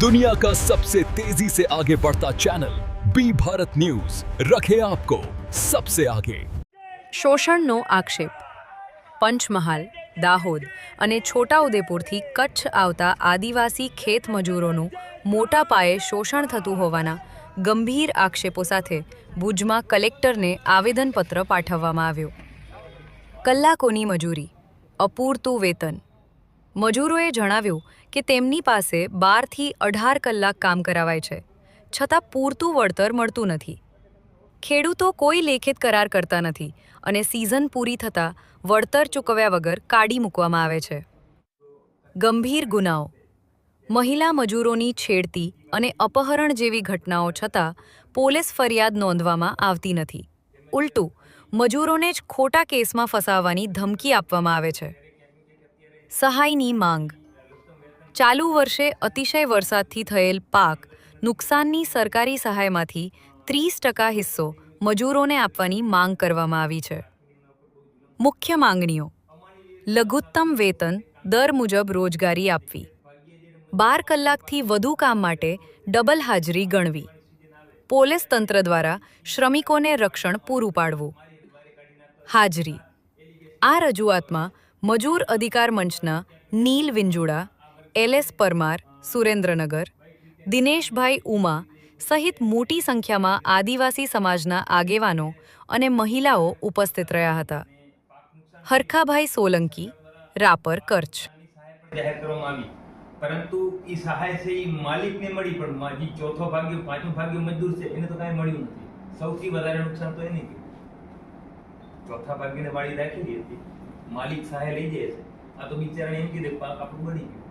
दुनिया का सबसे तेजी से आगे बढ़ता चैनल बी भारत न्यूज रखे आपको सबसे आगे શોષણનો આક્ષેપ પંચમહાલ દાહોદ અને છોટાઉદેપુરથી કચ્છ આવતા આદિવાસી ખેત મજૂરોનું મોટા પાયે શોષણ થતું હોવાના ગંભીર આક્ષેપો સાથે ભુજમાં કલેક્ટરને આવેદનપત્ર પાઠવવામાં આવ્યું કલાકોની મજૂરી અપૂરતું વેતન મજૂરોએ જણાવ્યું કે તેમની પાસે બારથી અઢાર કલાક કામ કરાવાય છે, છતાં પૂરતું વળતર મળતું નથી. ખેડૂતો કોઈ લેખિત કરાર કરતા નથી અને સિઝન પૂરી થતાં વળતર ચૂકવ્યા વગર કાઢી મૂકવામાં આવે છે. ગંભીર ગુનાઓ. મહિલા મજૂરોની છેડતી અને અપહરણ જેવી ઘટનાઓ છતાં પોલીસ ફરિયાદ નોંધવામાં આવતી નથી. ઉલટું, મજૂરોને જ ખોટા કેસમાં ફસાવવાની ધમકી આપવામાં આવે છે. સહાયની માંગ. ચાલુ વર્ષે અતિશય વરસાદથી થયેલ પાક નુકસાનની સરકારી સહાયમાંથી ત્રીસ ટકા હિસ્સો મજૂરોને આપવાની માંગ કરવામાં આવી છે. મુખ્ય માંગણીઓ. લઘુત્તમ વેતન દર મુજબ રોજગારી આપવી. બાર કલાકથી વધુ કામ માટે ડબલ હાજરી ગણવી. પોલીસ તંત્ર દ્વારા શ્રમિકોને રક્ષણ પૂરું પાડવું. હાજરી. આ રજૂઆતમાં મજૂર અધિકાર મંચના નીલ વિંજુડા એલએસ પરમાર, સુરેન્દ્રનગર, દિનેશભાઈ ઉમા સહિત મોટી સંખ્યામાં આદિવાસી સમાજના આગેવાનો અને મહિલાઓ ઉપસ્થિત રહ્યા હતા. હરખાભાઈ સોલંકી, રાપર કચ્છ પરંતુ એ સહાય છે એ માલિકને મળી, પણ જે ચોથો ભાગ્યો, પાંચમો ભાગ્યો મજદૂર છે, એને તો કાંઈ મળ્યું નથી. સૌથી વધારે નુકસાન તો એને ચોથા ભાગ્યને વાળી રાખેલી હતી. માલિક સહાય લઈ જાય છે. આ તો બિચારાને એમ કીધે પાક આપણું બની ગયું.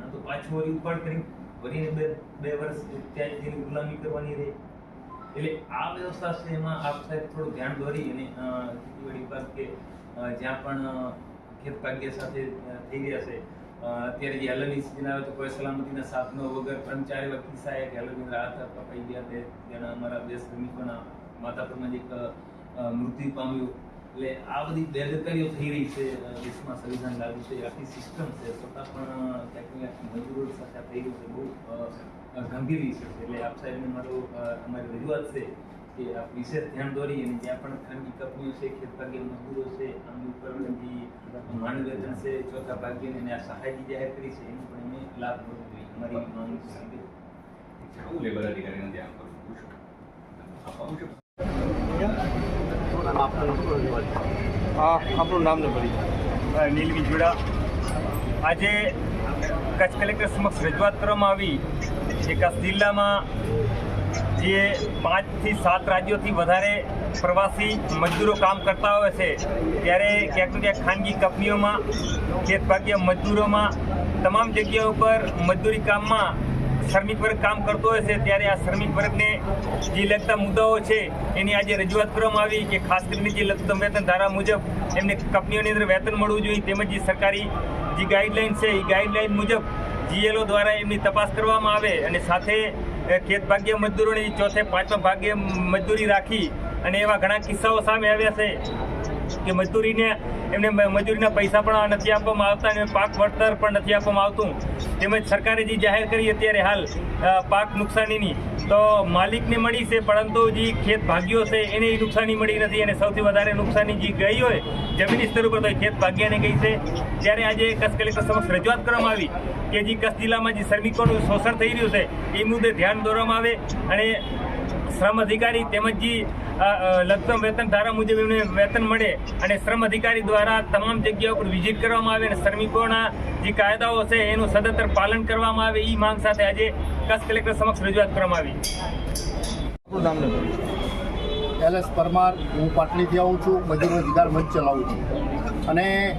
ના તો પાછું વળી ઉપાડ કરી. વળીને બે બે વર્ષ ત્યાં જેની ગુલામી કરવાની રહી. એટલે આ વ્યવસ્થા છે એમાં આપ સાહેબ થોડું ધ્યાન દોરી અને ખેતીવાડી વિભાગ કે જ્યાં પણ ખેત ભાગ્ય સાથે થઈ ગયા છે. અત્યારે જે હલનની સિઝન આવે તો કોઈ સલામતીના સાધનો વગર કર્મચારી એવા કિસ્સા એક હલનની રાહત કપાઈ ગયા તે તેના અમારા બે શ્રમિકોના માતા પિતામાં જે મૃત્યુ પામ્યું. એટલે આ બધી બેદરકારીઓ થઈ રહી છે દેશમાં સંવિધાન લાગુ છે આખી સિસ્ટમ છે. છતાં પણ ક્યાંક મજૂરો સાથે થઈ રહ્યું છે, બહુ ગંભીર વિષય છે. એટલે આપ સાહેબને મારો અમારી રજૂઆત છે કે આપ વિશેષ ધ્યાન દોરી અને જ્યાં પણ ખાનગી કંપનીઓ છે, ખેત મજૂરો છે આમની ઉપર જે માનવ છે, ચોથા ભાગ્ય અને આ સહાય જે જાહેર કરી છે, એનું પણ એને લાભ મળવો જોઈએ. અમારી માંગ છે. લેબર અધિકારીને ધ્યાન કરું છે આપણું નામ ને ભરી નીલ વિજોડા આજે કચ્છ કલેક્ટર સમક્ષ રજૂઆત કરવામાં આવી કે કચ્છ જિલ્લામાં જે પાંચથી સાત રાજ્યોથી વધારે પ્રવાસી મજદૂરો કામ કરતા હોય છે, ત્યારે ક્યાંક ક્યાંક ખાનગી કંપનીઓમાં, ખેતભાગ્ય મજૂરોમાં તમામ જગ્યાઓ ઉપર મજદૂરી કામમાં શ્રમિક વર્ગ કામ કરતો હોય છે, ત્યારે આ શ્રમિક વર્ગને જે લગતા મુદ્દાઓ છે, એની આજે રજૂઆત કરવામાં આવી કે ખાસ કરીને જે લઘુત્તમ વેતન ધારા મુજબ એમને કંપનીઓની અંદર વેતન મળવું જોઈએ, તેમજ જે સરકારી જે ગાઈડલાઈન છે, એ ગાઈડલાઈન મુજબ જીએલઓ દ્વારા એમની તપાસ કરવામાં આવે અને સાથે ખેત ભાગ્ય મજદૂરોની ચોથે પાંચમા ભાગ્ય મજદૂરી રાખી અને એવા ઘણા કિસ્સાઓ સામે આવ્યા છે. કે મજદૂરીને એમને મજૂરીના પૈસા પણ નથી આપવામાં આવતા અને પાક વળતર પણ નથી આપવામાં આવતું. તેમજ સરકારે જે જાહેર કરી અત્યારે હાલ પાક નુકસાનીની, તો માલિકને મળી છે, પરંતુ જે ખેત ભાગ્યો છે, એને એ નુકસાની મળી નથી અને સૌથી વધારે નુકસાની જે ગઈ હોય, જમીની સ્તર ઉપર તો ખેત ભાગ્યાને ગઈ છે. ત્યારે આજે કચ્છ કલેક્ટર સમક્ષ રજૂઆત કરવામાં આવી કે જે કચ્છ જિલ્લામાં જે શ્રમિકોનું શોષણ થઈ રહ્યું છે, એ મુદ્દે ધ્યાન દોરવામાં આવે અને શ્રમ અધિકારી તેમજ જે અ, અ, વેતન ધારા મુજબ એમને વેતન મળે અને શ્રમ અધિકારી દ્વારા તમામ જગ્યાઓ પર વિઝિટ કરવામાં આવે અને શ્રમિકોના જે કાયદાઓ છે એનું સદંતર પાલન કરવામાં આવે એ માંગ સાથે આજે કચ્છ કલેક્ટર સમક્ષ રજૂઆત કરવામાં આવી. એલ એસ પરમાર હું પાટલીથી આવું છું મજૂર અધિકાર મંચ ચલાવું છું. અને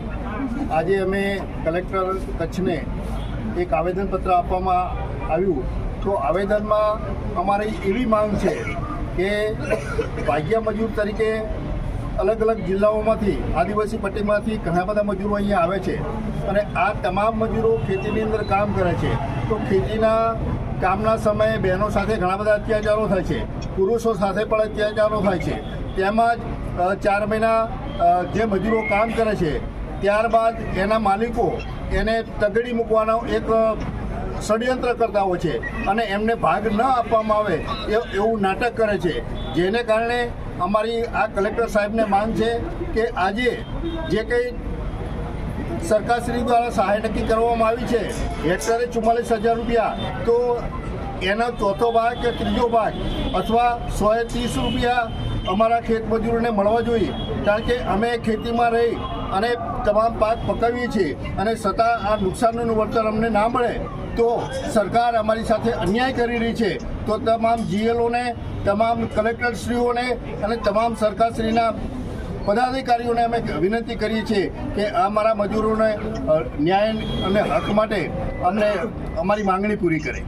આજે અમે કલેક્ટર કચ્છને એક આવેદનપત્ર આપવામાં આવ્યું. તો આવેદનમાં અમારી એવી માંગ છે કે ભાગ્ય મજૂર તરીકે અલગ અલગ જિલ્લાઓમાંથી, આદિવાસી પટ્ટીમાંથી ઘણા બધા મજૂરો અહીંયા આવે છે. અને આ તમામ મજૂરો ખેતીની અંદર કામ કરે છે. તો ખેતીના કામના સમયે બહેનો સાથે ઘણા બધા અત્યાચારો થાય છે. પુરુષો સાથે પણ અત્યાચારો થાય છે. તેમજ ચાર મહિના જે મજૂરો કામ કરે છે, ત્યારબાદ એના માલિકો એને તગડી મૂકવાનો એક ષડયંત્ર કરતા હોય છે અને એમને ભાગ ન આપવામાં આવે એ- એવું નાટક કરે છે. જેને કારણે અમારી આ કલેક્ટર સાહેબને માંગ છે કે આજે જે કંઈ સરકારશ્રી દ્વારા સહાય નક્કી કરવામાં આવી છે, હેક્ટરે ચુમ્માલીસ હજાર રૂપિયા, તો એનો ચોથો ભાગ કે ત્રીજો ભાગ અથવા સોએ ત્રીસ રૂપિયા અમારા ખેત મજૂરોને મળવા જોઈએ. કારણ કે અમે ખેતીમાં રહી અને તમામ પાક પકાવીએ છીએ અને છતાં આ નુકસાનનું વળતર અમને ના મળે. તો સરકાર અમારી સાથે અન્યાય કરી રહી છે. તો તમામ જીએલઓને તમામ કલેક્ટરશ્રીઓને અને તમામ સરકારશ્રીના પદાધિકારીઓને અમે વિનંતી કરીએ છીએ કે અમારા મજૂરોને ન્યાય અને હક માટે અમને અમારી માંગણી પૂરી કરે.